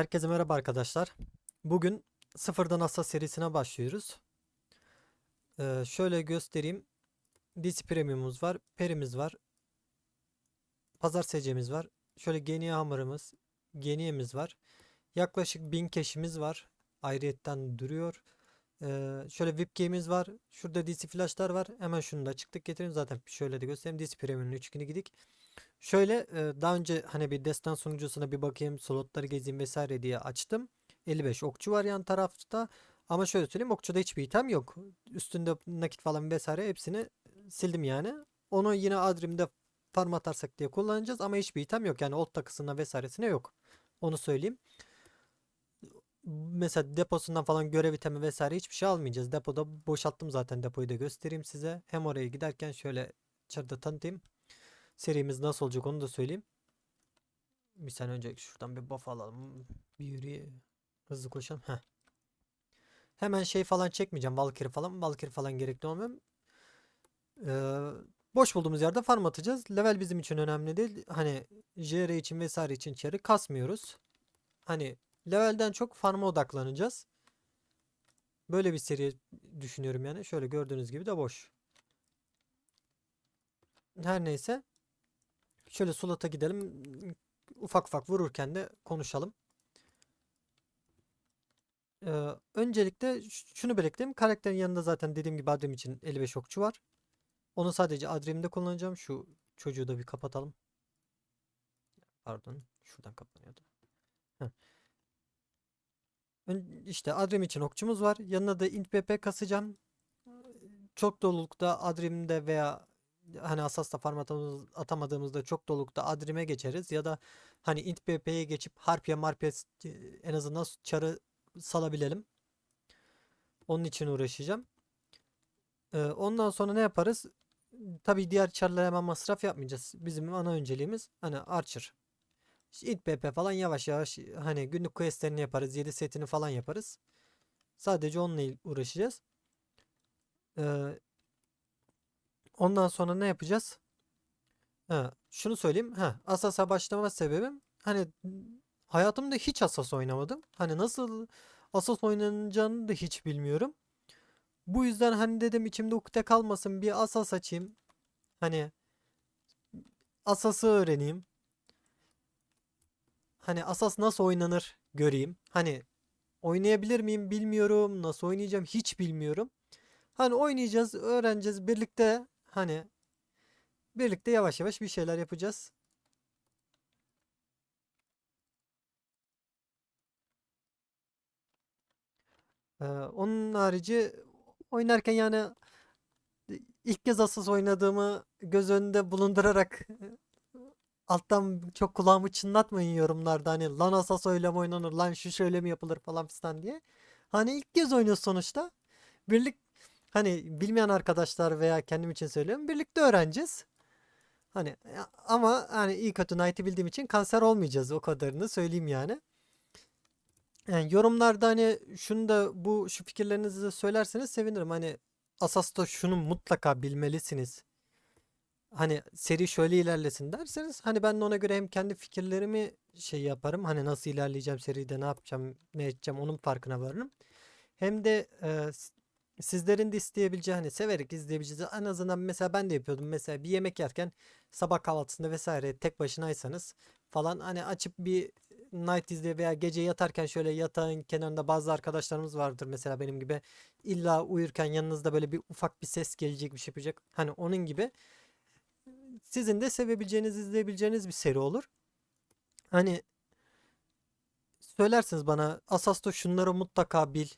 Herkese merhaba arkadaşlar. Bugün sıfırdan Asa serisine başlıyoruz. Ee, şöyle göstereyim. DC Premium'umuz var. Perimiz var. Pazar SC'miz var. Şöyle Genie Hammer'ımız. Genie'miz var. Yaklaşık 1000 keşimiz var. Ayrıyetten duruyor. Ee, şöyle VIP Game'imiz var. Şurada DC Flash'lar var. Hemen şunu da açıklık getireyim. Zaten şöyle de göstereyim. DC Premium'un 3 günü gidik. Şöyle daha önce hani bir destan sunucusuna bir bakayım slotları gezeyim vesaire diye açtım. 55 okçu var yan tarafta. Ama şöyle söyleyeyim okçuda hiçbir item yok. Üstünde nakit falan vesaire hepsini sildim yani. Onu yine Adrim'de farm atarsak diye kullanacağız ama hiçbir item yok. Yani old takısına vesairesine yok. Onu söyleyeyim. Mesela deposundan falan görev itemi vesaire hiçbir şey almayacağız. Depoda boşalttım zaten depoyu da göstereyim size. Hem oraya giderken şöyle içeride tanıtayım. Serimiz nasıl olacak onu da söyleyeyim. Bir saniye önce şuradan bir buff alalım. Bir yürüye hızlı koşalım. Heh. Hemen şey falan çekmeyeceğim. Valkyrie falan. Valkyrie falan gerekli olmuyor. Ee, boş bulduğumuz yerde farm atacağız. Level bizim için önemli değil. Hani JR için vesaire için içeri kasmıyoruz. Hani levelden çok farm'a odaklanacağız. Böyle bir seri düşünüyorum yani. Şöyle gördüğünüz gibi de boş. Her neyse. Şöyle Sulat'a gidelim. Ufak ufak vururken de konuşalım. Ee, öncelikle şunu belirteyim. Karakterin yanında zaten dediğim gibi Adrim için 55 okçu var. Onu sadece Adrim'de kullanacağım. Şu çocuğu da bir kapatalım. Pardon. Şuradan kapanıyordu. Heh. İşte Adrim için okçumuz var. Yanına da int BP kasacağım. Çok dolulukta Adrim'de veya hani Asas'ta farm atamaz- atamadığımızda çok dolulukta Adrim'e geçeriz ya da hani int BP'ye geçip Harpya Marpya e, en azından çarı salabilelim. Onun için uğraşacağım. Ee, ondan sonra ne yaparız? Tabii diğer çarlara hemen masraf yapmayacağız. Bizim ana önceliğimiz hani Archer. İşte int BP falan yavaş yavaş hani günlük questlerini yaparız. 7 setini falan yaparız. Sadece onunla uğraşacağız. Ee, Ondan sonra ne yapacağız? Ha, şunu söyleyeyim. Ha, Asas'a başlama sebebim hani hayatımda hiç Asas oynamadım. Hani nasıl Asas oynanacağını da hiç bilmiyorum. Bu yüzden hani dedim içimde ukde kalmasın bir Asas açayım. Hani Asas'ı öğreneyim. Hani Asas nasıl oynanır göreyim. Hani oynayabilir miyim bilmiyorum. Nasıl oynayacağım hiç bilmiyorum. Hani oynayacağız, öğreneceğiz birlikte. Hani birlikte yavaş yavaş bir şeyler yapacağız. Ee, onun harici oynarken yani ilk kez Asas oynadığımı göz önünde bulundurarak alttan çok kulağımı çınlatmayın yorumlarda hani lan Asas öyle mi oynanır lan şu şöyle mi yapılır falan fistan diye. Hani ilk kez oynuyoruz sonuçta. Birlik hani bilmeyen arkadaşlar veya kendim için söylüyorum birlikte öğreneceğiz. Hani ama hani iyi kötü Knight'ı bildiğim için kanser olmayacağız o kadarını söyleyeyim yani. Yani yorumlarda hani şunu da bu şu fikirlerinizi de söylerseniz sevinirim. Hani Asas'ta şunu mutlaka bilmelisiniz. Hani seri şöyle ilerlesin derseniz hani ben de ona göre hem kendi fikirlerimi şey yaparım. Hani nasıl ilerleyeceğim seride ne yapacağım ne edeceğim onun farkına varırım. Hem de e, sizlerin de isteyebileceği hani severek izleyebileceğiniz en azından mesela ben de yapıyordum. Mesela bir yemek yerken sabah kahvaltısında vesaire tek başınaysanız falan hani açıp bir night izle veya gece yatarken şöyle yatağın kenarında bazı arkadaşlarımız vardır mesela benim gibi illa uyurken yanınızda böyle bir ufak bir ses gelecek bir şey yapacak. Hani onun gibi sizin de sevebileceğiniz izleyebileceğiniz bir seri olur. Hani söylersiniz bana Asas'ta şunları mutlaka bil.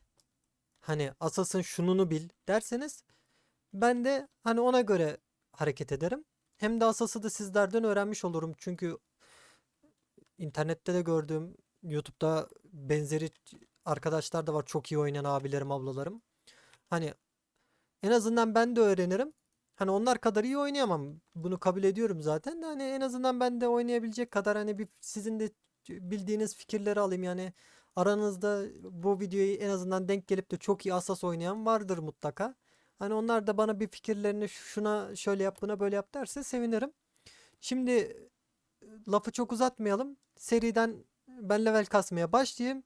Hani Asas'ın şununu bil derseniz ben de hani ona göre hareket ederim. Hem de Asas'ı da sizlerden öğrenmiş olurum. Çünkü internette de gördüğüm YouTube'da benzeri arkadaşlar da var. Çok iyi oynayan abilerim, ablalarım. Hani en azından ben de öğrenirim. Hani onlar kadar iyi oynayamam. Bunu kabul ediyorum zaten de hani en azından ben de oynayabilecek kadar hani bir sizin de bildiğiniz fikirleri alayım yani aranızda bu videoyu en azından denk gelip de çok iyi Asas oynayan vardır mutlaka. Hani onlar da bana bir fikirlerini şuna şöyle yap buna böyle yap derse sevinirim. Şimdi lafı çok uzatmayalım. Seriden Ben level kasmaya başlayayım.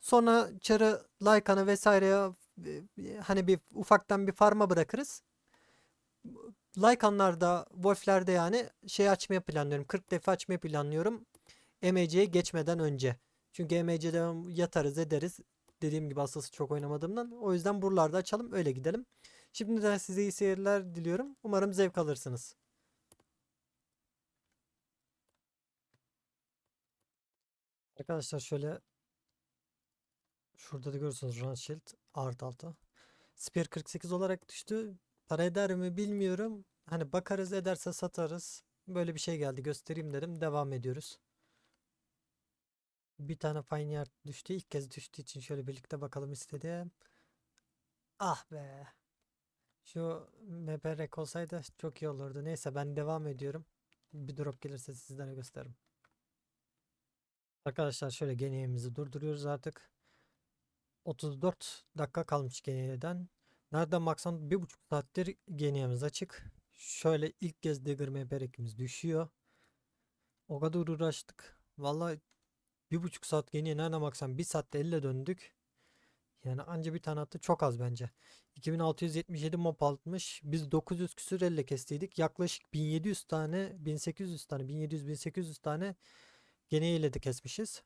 Sonra çarı Lycan'ı vesaireye e, hani bir ufaktan bir farma bırakırız. Lycan'larda, Wolf'lerde yani şey açmayı planlıyorum. 40 defa açmayı planlıyorum. MC'ye geçmeden önce. Çünkü MC'de yatarız ederiz. Dediğim gibi asası çok oynamadığımdan. O yüzden buralarda açalım öyle gidelim. Şimdiden size iyi seyirler diliyorum. Umarım zevk alırsınız. Arkadaşlar şöyle şurada da görüyorsunuz Run Shield art altı. Spear 48 olarak düştü. Para eder mi bilmiyorum. Hani bakarız ederse satarız. Böyle bir şey geldi göstereyim dedim. Devam ediyoruz. Bir tane Yard düştü. İlk kez düştüğü için şöyle birlikte bakalım istedim. Ah be. Şu MP rek olsaydı çok iyi olurdu. Neyse ben devam ediyorum. Bir drop gelirse sizlere gösteririm. Arkadaşlar şöyle geneyimizi durduruyoruz artık. 34 dakika kalmış geneyeden. Nereden baksan bir buçuk saattir geneyemiz açık. Şöyle ilk kez Dagger rekimiz düşüyor. O kadar uğraştık. Vallahi bir buçuk saat geniye nereden baksan bir saatte elle döndük. Yani anca bir tane attı çok az bence. 2677 mob atmış. Biz 900 küsür elle kestiydik. Yaklaşık 1700 tane, 1800 tane, 1700-1800 tane gene ile de kesmişiz.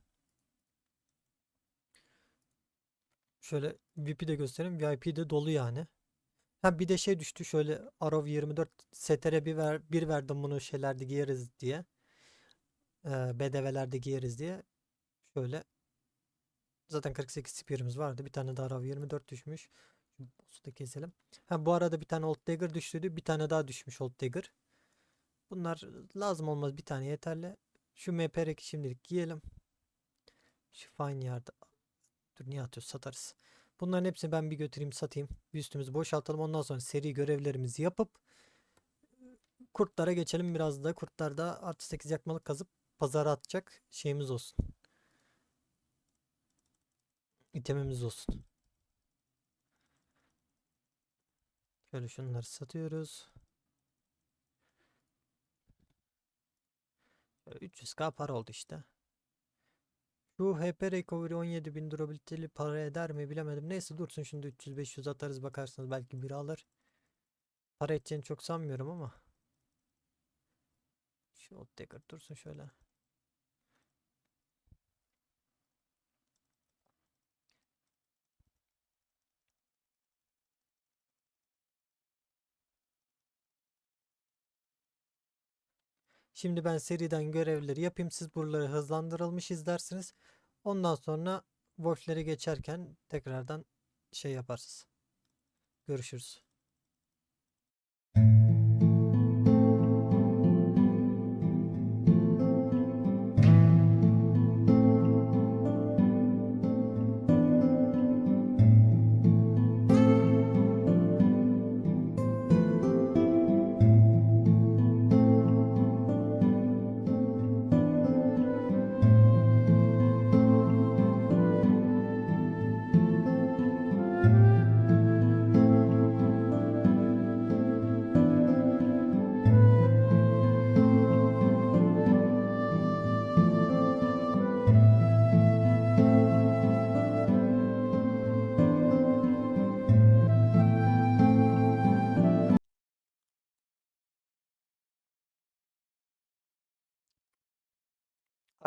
Şöyle VIP'i de göstereyim. VIP de dolu yani. Ha bir de şey düştü şöyle Arrow 24 STR bir ver bir verdim bunu şeylerde giyeriz diye. Ee, BDV'lerde giyeriz diye. Şöyle zaten 48 spear'ımız vardı. Bir tane daha Arrow 24 düşmüş. Şu boss'u da keselim. Ha bu arada bir tane Old Dagger düştüydü. Bir tane daha düşmüş Old Dagger. Bunlar lazım olmaz bir tane yeterli. Şu MPR'yi şimdilik giyelim. Şu fine yard. Dur niye atıyoruz satarız. Bunların hepsini ben bir götüreyim satayım. Bir üstümüzü boşaltalım. Ondan sonra seri görevlerimizi yapıp kurtlara geçelim biraz da. Kurtlarda artı 8 yakmalık kazıp pazara atacak şeyimiz olsun. İtemimiz olsun. Şöyle şunları satıyoruz. Şöyle 300k para oldu işte. Şu HP Recovery 17.000 durabiliteli para eder mi bilemedim. Neyse dursun şimdi 300-500 atarız bakarsınız belki biri alır. Para edeceğini çok sanmıyorum ama. Şu Oddagger dursun şöyle. Şimdi ben seriden görevleri yapayım. Siz buraları hızlandırılmış izlersiniz. Ondan sonra Wolf'lere geçerken tekrardan şey yaparsınız. Görüşürüz.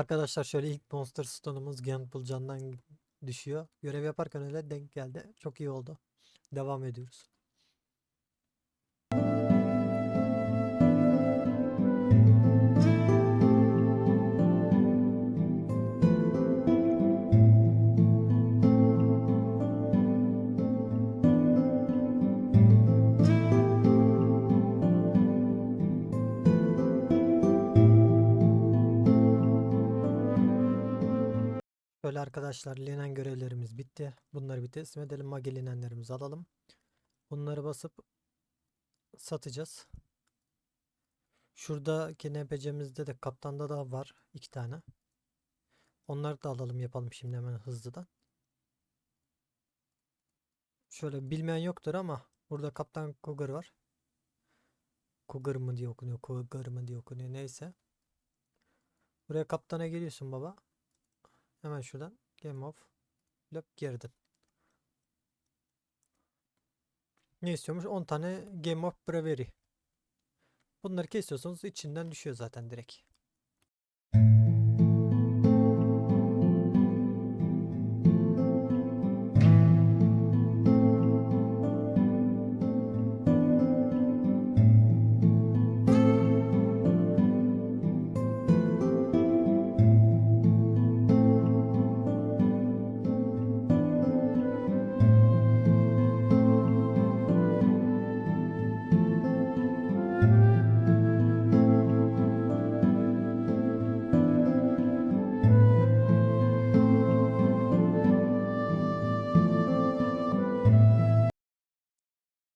Arkadaşlar şöyle ilk Monster Stone'umuz Gamble Can'dan düşüyor. Görev yaparken öyle denk geldi. Çok iyi oldu. Devam ediyoruz. Arkadaşlar linen görevlerimiz bitti. Bunları bir teslim edelim. Mage linenlerimizi alalım. Bunları basıp satacağız. Şuradaki NPC'mizde de kaptanda da var. iki tane. Onları da alalım yapalım şimdi hemen hızlıdan. Şöyle bilmeyen yoktur ama burada kaptan Cougar var. Cougar mı diye okunuyor. Cougar mı diye okunuyor. Neyse. Buraya kaptana geliyorsun baba. Hemen şuradan Game of Lab girdin. Ne istiyormuş? 10 tane Game of Brewery. Bunları kesiyorsunuz içinden düşüyor zaten direkt.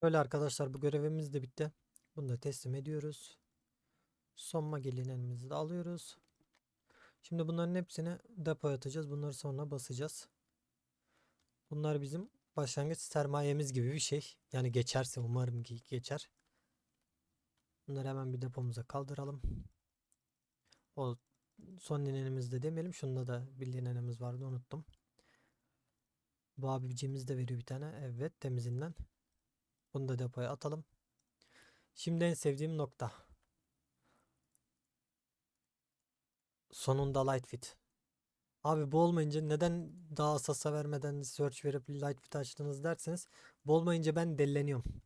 Böyle arkadaşlar bu görevimiz de bitti. Bunu da teslim ediyoruz. Son magelinlerimizi de alıyoruz. Şimdi bunların hepsini depoya atacağız. Bunları sonra basacağız. Bunlar bizim başlangıç sermayemiz gibi bir şey. Yani geçerse umarım ki geçer. Bunları hemen bir depomuza kaldıralım. O son linenimizi de demeyelim. Şunda da bir linenimiz vardı unuttum. Bu abicimiz de veriyor bir tane. Evet temizinden. Bunu da depoya atalım. Şimdi en sevdiğim nokta. Sonunda light fit. Abi bu olmayınca neden daha asasa vermeden search verip light fit açtınız derseniz bu olmayınca ben delleniyorum.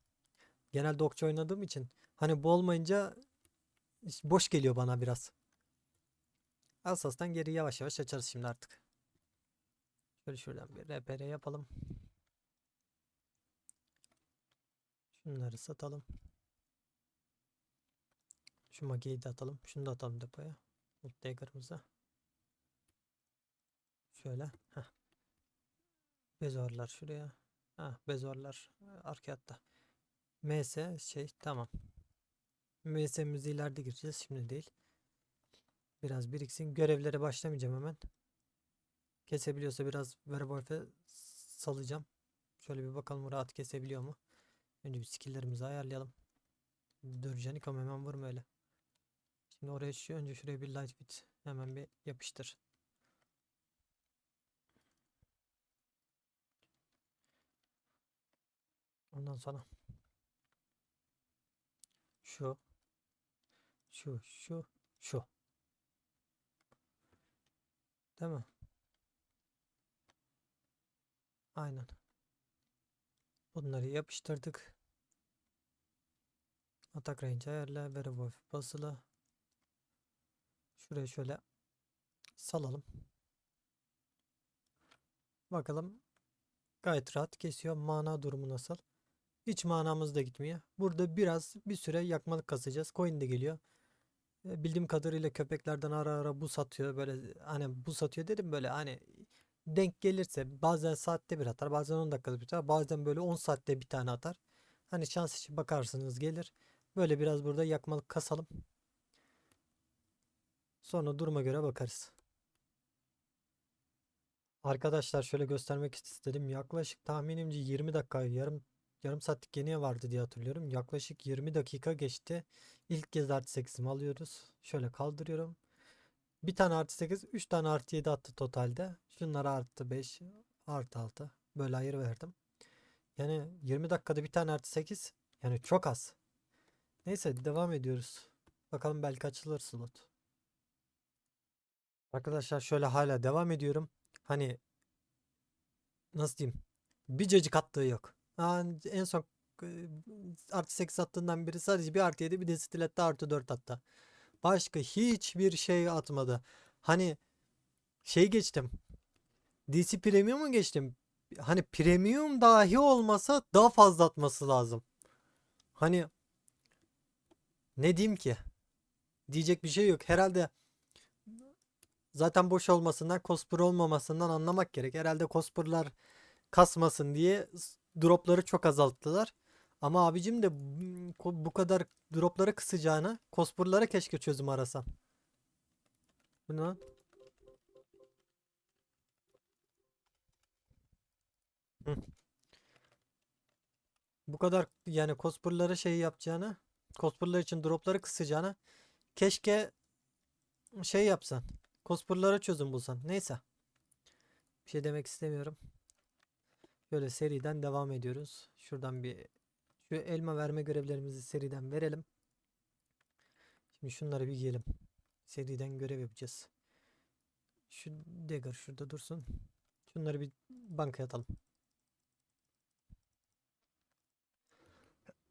Genelde okçu oynadığım için hani bu olmayınca boş geliyor bana biraz. Asas'tan geri yavaş yavaş açarız şimdi artık. Şöyle şuradan bir RPR yapalım. Şunları satalım. Şu mageyi de atalım. Şunu da atalım depoya. Multidager'ımıza. Şöyle. Heh. Bezorlar şuraya. Ha, bezorlar e, arkaya. MS şey tamam. MS'mizi ileride gireceğiz. Şimdi değil. Biraz biriksin. Görevlere başlamayacağım hemen. Kesebiliyorsa biraz Werewolf'e salacağım. Şöyle bir bakalım rahat kesebiliyor mu? Önce bir skill'lerimizi ayarlayalım. Dur Canikam hemen vurma öyle. Şimdi oraya şu önce şuraya bir light bit hemen bir yapıştır. Ondan sonra şu şu şu şu değil mi? Aynen. Bunları yapıştırdık. Atak range ayarla. Werewolf basılı. Şuraya şöyle salalım. Bakalım. Gayet rahat kesiyor. Mana durumu nasıl? Hiç manamız da gitmiyor. Burada biraz bir süre yakmalık kasacağız. Coin de geliyor. E, Bildiğim kadarıyla köpeklerden ara ara bu satıyor. Böyle hani bu satıyor dedim böyle hani denk gelirse bazen saatte bir atar. Bazen 10 dakikada bir atar. Bazen böyle 10 saatte bir tane atar. Hani şans için bakarsınız gelir. Böyle biraz burada yakmalık kasalım. Sonra duruma göre bakarız. Arkadaşlar şöyle göstermek istedim. Yaklaşık tahminimce 20 dakika yarım yarım saatlik geniye vardı diye hatırlıyorum. Yaklaşık 20 dakika geçti. İlk kez artı 8'imi alıyoruz. Şöyle kaldırıyorum. Bir tane artı 8, 3 tane artı 7 attı totalde. Şunlara artı 5, artı 6. Böyle ayır verdim. Yani 20 dakikada bir tane artı 8. Yani çok az. Neyse devam ediyoruz. Bakalım belki açılır slot. Arkadaşlar şöyle hala devam ediyorum. Hani nasıl diyeyim? Bir cacık attığı yok. Aa, en son e, artı 8 attığından biri sadece bir artı 7 bir de stilette artı 4 attı. Başka hiçbir şey atmadı. Hani şey geçtim. DC Premium'u geçtim. Hani Premium dahi olmasa daha fazla atması lazım. Hani ne diyeyim ki? Diyecek bir şey yok. Herhalde zaten boş olmasından, cospur olmamasından anlamak gerek. Herhalde cospurlar kasmasın diye dropları çok azalttılar. Ama abicim de bu kadar dropları kısacağına cospurlara keşke çözüm arasan. Bu ne. Bu kadar yani cospurlara şey yapacağına, cospurlar için dropları kısacağına keşke şey yapsan. Cospurlara çözüm bulsan. Neyse. Bir şey demek istemiyorum. Böyle seriden devam ediyoruz. Şuradan bir şu elma verme görevlerimizi seriden verelim. Şimdi şunları bir yiyelim. Seriden görev yapacağız. Şu dagger şurada dursun. Şunları bir bankaya atalım.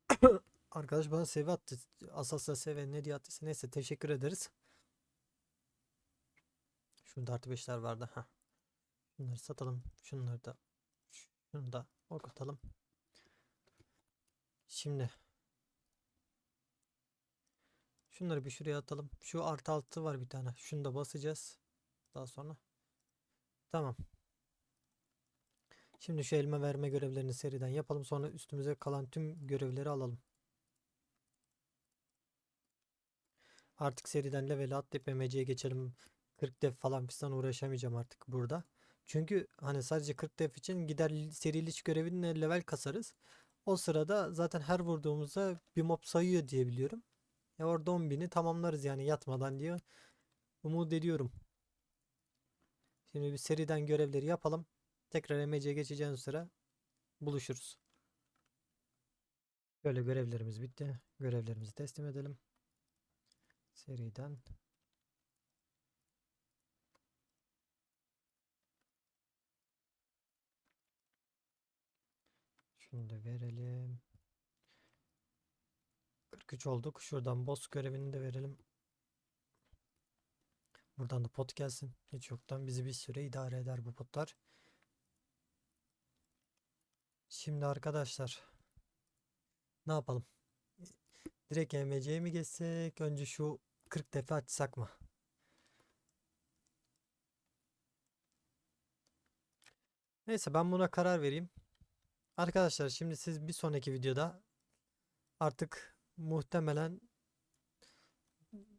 Arkadaş bana sevi attı. Asasla seve ne diye attıysa neyse teşekkür ederiz. Şurada artı beşler vardı. ha. Şunları satalım. Şunları da şunu da okutalım. Şimdi şunları bir şuraya atalım. Şu artı altı var bir tane. Şunu da basacağız. Daha sonra. Tamam. Şimdi şu elma verme görevlerini seriden yapalım. Sonra üstümüze kalan tüm görevleri alalım. Artık seriden level atlayıp MC'ye geçelim. 40 def falan fistan uğraşamayacağım artık burada. Çünkü hani sadece 40 def için gider seriliç görevini level kasarız. O sırada zaten her vurduğumuzda bir mob sayıyor diye biliyorum. E orada 10.000'i tamamlarız yani yatmadan diye umut ediyorum. Şimdi bir seriden görevleri yapalım. Tekrar MC'ye geçeceğimiz sıra buluşuruz. Böyle görevlerimiz bitti. Görevlerimizi teslim edelim. Seriden. Şunu da verelim. 43 olduk. Şuradan boss görevini de verelim. Buradan da pot gelsin. Hiç yoktan bizi bir süre idare eder bu potlar. Şimdi arkadaşlar ne yapalım? Direkt MC'ye mi geçsek? Önce şu 40 defa açsak mı? Neyse ben buna karar vereyim. Arkadaşlar şimdi siz bir sonraki videoda artık muhtemelen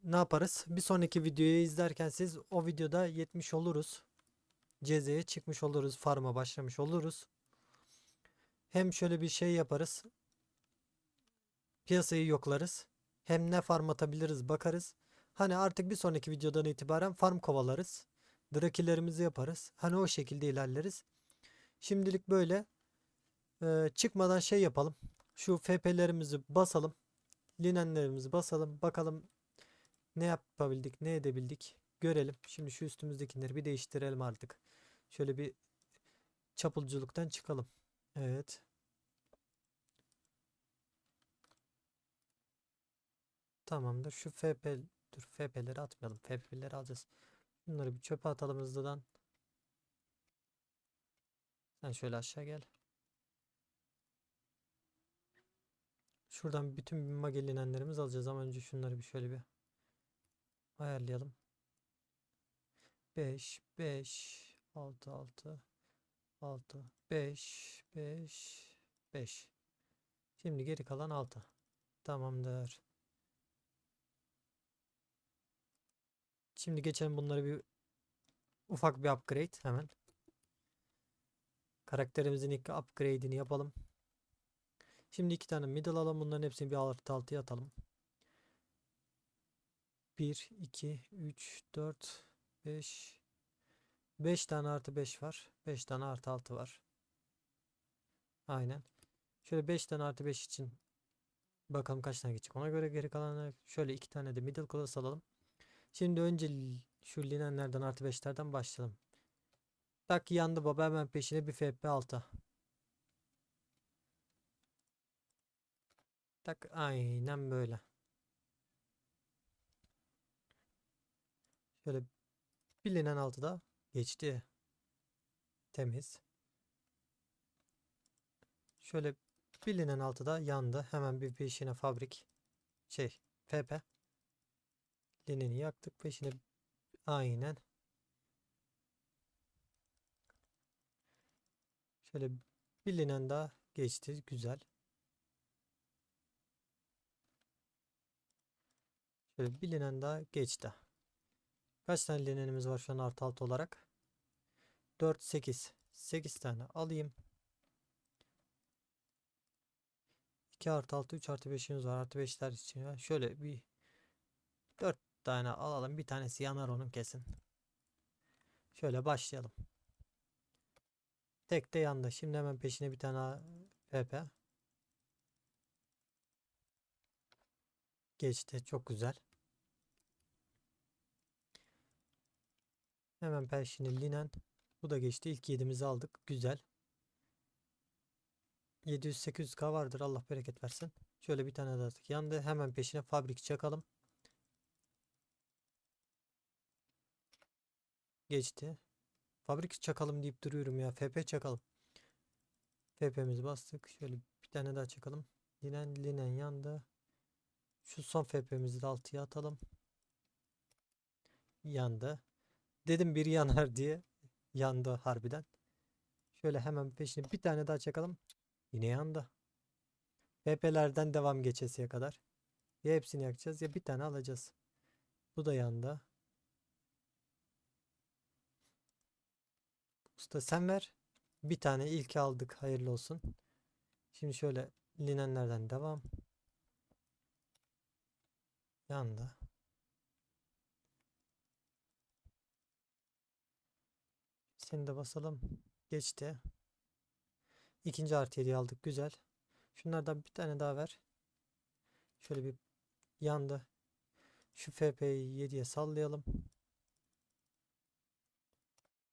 ne yaparız? Bir sonraki videoyu izlerken siz o videoda 70 oluruz. Cezeye çıkmış oluruz. Farm'a başlamış oluruz. Hem şöyle bir şey yaparız. Piyasayı yoklarız. Hem ne farm atabiliriz bakarız. Hani artık bir sonraki videodan itibaren farm kovalarız. Drakilerimizi yaparız. Hani o şekilde ilerleriz. Şimdilik böyle. Ee, çıkmadan şey yapalım. Şu FP'lerimizi basalım. Linenlerimizi basalım. Bakalım ne yapabildik, ne edebildik. Görelim. Şimdi şu üstümüzdekileri bir değiştirelim artık. Şöyle bir çapulculuktan çıkalım. Evet. Tamamdır. Şu FP dur FP'leri atmayalım. FP'leri alacağız. Bunları bir çöpe atalım hızlıdan. Sen şöyle aşağı gel. Şuradan bütün magelinenlerimizi alacağız ama önce şunları bir şöyle bir ayarlayalım. 5 5 6 6 6 5 5 5 Şimdi geri kalan 6. Tamamdır. Şimdi geçelim bunları bir ufak bir upgrade hemen. Karakterimizin ilk upgrade'ini yapalım. Şimdi iki tane middle alalım. Bunların hepsini bir artı altıya atalım. 1, 2, 3, 4, 5. 5 tane artı 5 var. 5 tane artı 6 var. Aynen. Şöyle 5 tane artı 5 için bakalım kaç tane geçecek. Ona göre geri kalanı şöyle 2 tane de middle class alalım. Şimdi önce şu linenlerden artı 5'lerden başlayalım. Tak yandı baba hemen peşine bir FP 6. Tak aynen böyle. Şöyle bilinen altı da geçti. Temiz. Şöyle bilinen altı da yandı. Hemen bir peşine fabrik şey PP. Lineni yaktık peşine aynen. Şöyle bilinen daha geçti. Güzel. Şöyle bilinen daha geçti. Kaç tane linenimiz var şu an artı alt olarak? 4, 8. 8 tane alayım. 2 artı 6, 3 artı 5'imiz var. Artı 5'ler için. Şöyle bir 4 tane alalım. Bir tanesi yanar onun kesin. Şöyle başlayalım. Tek de yandı. Şimdi hemen peşine bir tane PP. Geçti. Çok güzel. Hemen peşine linen. Bu da geçti. İlk yedimizi aldık. Güzel. 700-800k vardır. Allah bereket versin. Şöyle bir tane daha attık. Yandı. Hemen peşine fabrik çakalım. Geçti. Fabrik çakalım deyip duruyorum ya. FP çakalım. FP'mizi bastık. Şöyle bir tane daha çakalım. Linen linen yandı. Şu son FP'mizi de 6'ya atalım. Yandı. Dedim biri yanar diye. Yandı harbiden. Şöyle hemen peşine bir tane daha çakalım. Yine yandı. FP'lerden devam geçesiye kadar. Ya hepsini yakacağız ya bir tane alacağız. Bu da yandı. Usta sen ver. Bir tane ilk aldık. Hayırlı olsun. Şimdi şöyle linenlerden devam. Yandı. Seni de basalım. Geçti. İkinci artı 7'yi aldık. Güzel. Şunlardan bir tane daha ver. Şöyle bir yandı. Şu FP'yi 7'ye sallayalım.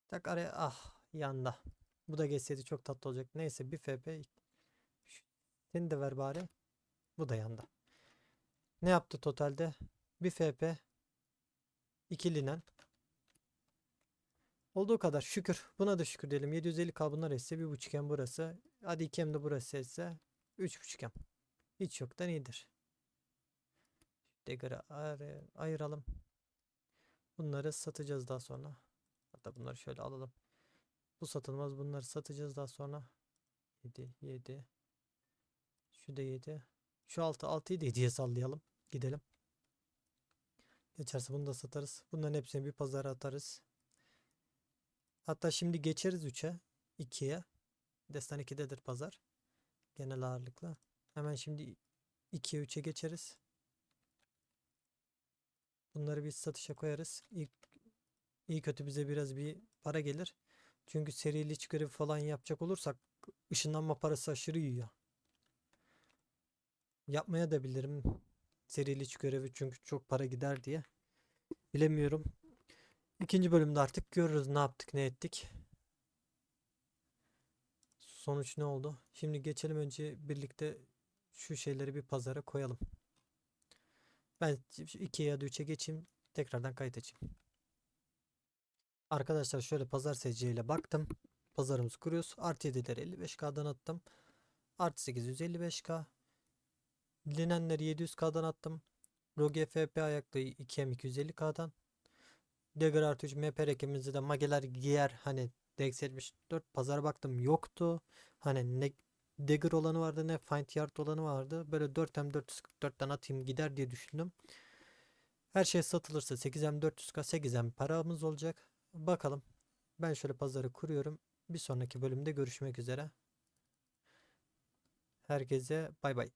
Tak araya ah yanda. Bu da geçseydi çok tatlı olacak. Neyse bir FP. Seni de ver bari. Bu da yanda. Ne yaptı totalde? Bir FP. iki linen. Olduğu kadar şükür. Buna da şükür diyelim. 750k bunlar etse 1.5M burası. Hadi 2M de burası etse 3.5M. Hiç yoktan iyidir. Dagger'ı ayır- ayıralım. Bunları satacağız daha sonra. Hatta bunları şöyle alalım. Bu satılmaz. Bunları satacağız daha sonra. 7, 7. Şu da 7. Şu 6, 6'yı da 7'ye sallayalım. Gidelim. Geçerse bunu da satarız. Bunların hepsini bir pazara atarız. Hatta şimdi geçeriz 3'e. 2'ye. Destan 2'dedir pazar. Genel ağırlıkla. Hemen şimdi 2'ye 3'e geçeriz. Bunları bir satışa koyarız. İlk iyi kötü bize biraz bir para gelir. Çünkü serili iç görevi falan yapacak olursak ışınlanma parası aşırı yiyor. Yapmaya da bilirim serili iç görevi çünkü çok para gider diye. Bilemiyorum. İkinci bölümde artık görürüz ne yaptık ne ettik. Sonuç ne oldu? Şimdi geçelim önce birlikte şu şeyleri bir pazara koyalım. Ben 2'ye ya da 3'e geçeyim. Tekrardan kayıt açayım. Arkadaşlar şöyle pazar SC baktım. Pazarımızı kuruyoruz. Artı 7'leri 55K'dan attım. Artı 8 155K. Linenleri 700K'dan attım. Rogue FP ayaklığı 2M 250K'dan. Dagger artı 3 MP rekimizi de mageler giyer. Hani Dex 74 pazara baktım yoktu. Hani ne Dagger olanı vardı ne Find Yard olanı vardı. Böyle 4M 444'ten atayım gider diye düşündüm. Her şey satılırsa 8M 400K 8M paramız olacak. Bakalım. Ben şöyle pazarı kuruyorum. Bir sonraki bölümde görüşmek üzere. Herkese bay bay.